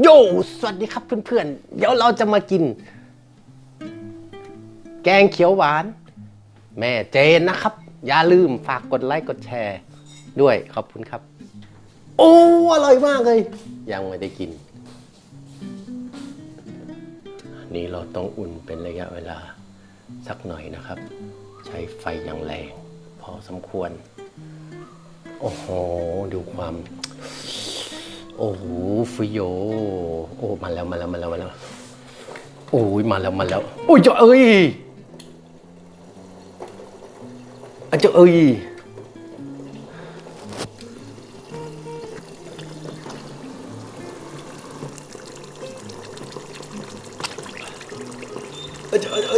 โย สวัสดีครับเพื่อนๆ เดี๋ยวเราจะมากิน แกงเขียวหวาน แม่เจนนะครับ อย่าลืมฝากกดไลค์กดแชร์ ด้วยขอบคุณครับ โอ้ อร่อยมากเลย ยังไม่ได้กิน นี่เราต้องอุ่นเป็นระยะเวลา สักหน่อยนะครับ ใช้ไฟอย่างแรง พอสมควร โอ้โห ดูความ โอ้โหฟิโยโอ้มาแล้วมาแล้วมาแล้วมาแล้วโอ้ยมาแล้วมาแล้วโอ้ยเจ้าเอ้ยอะเจ้าเอ้ย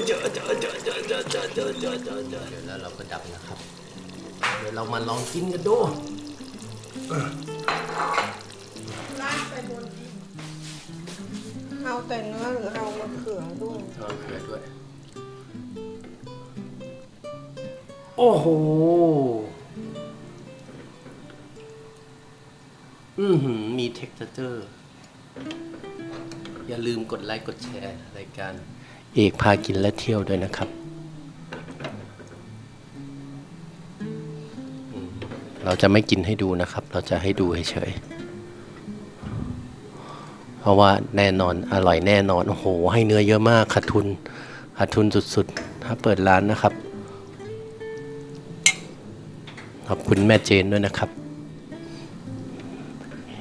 เดี๋ยวแล้วเราก็ดับนะครับ เดี๋ยวเรามาลองกินกันดู แต่เนื้อหรือเอามะเขือด้วยเอาเกลือด้วย โอ้โห อือหือ มีเท็กเจอร์ อย่าลืมกดไลค์กดแชร์รายการ เอกพากินและเที่ยวด้วยนะครับอืมเราจะไม่กินให้ดูนะครับ เราจะให้ดูเฉยๆ เพราะว่าแน่นอนอร่อยแน่นอนโอ้โห ให้เนื้อเยอะมากขาดทุนขาดทุนสุดๆ ถ้าเปิดร้านนะครับ ขอบคุณแม่เจนด้วยนะครับ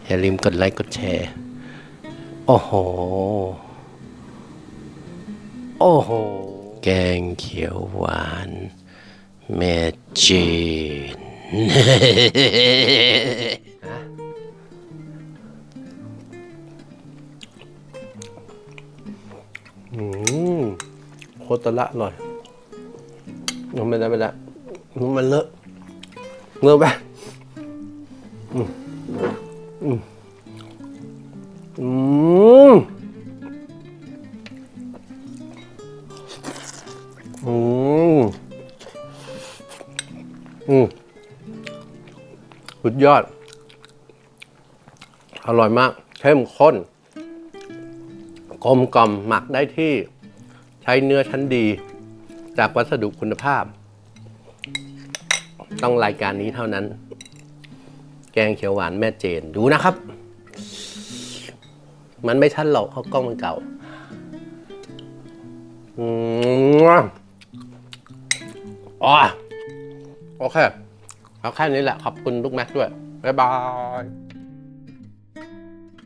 อย่าลืมกดไลค์กดแชร์ โอ้โห โอ้โห แกงเขียวหวาน แม่เจน อืมโคตรละอร่อยมันไม่ได้ไม่ได้มันเลอะเลอะไปอืมอืมอืมอืมอืมสุดยอด อร่อยมาก เข้มข้น กลมกล่อมหมักได้ที่ใช้เนื้อชั้นดี จากวัสดุคุณภาพ ต้องรายการนี้เท่านั้น แกงเขียวหวานแม่เจนดูนะครับ มันไม่ชัดหรอกเพราะกล้องมันเก่าอืมอ๋อโอเคเอาแค่นี้แหละ ขอบคุณลูกแม็กด้วย บ๊ายบาย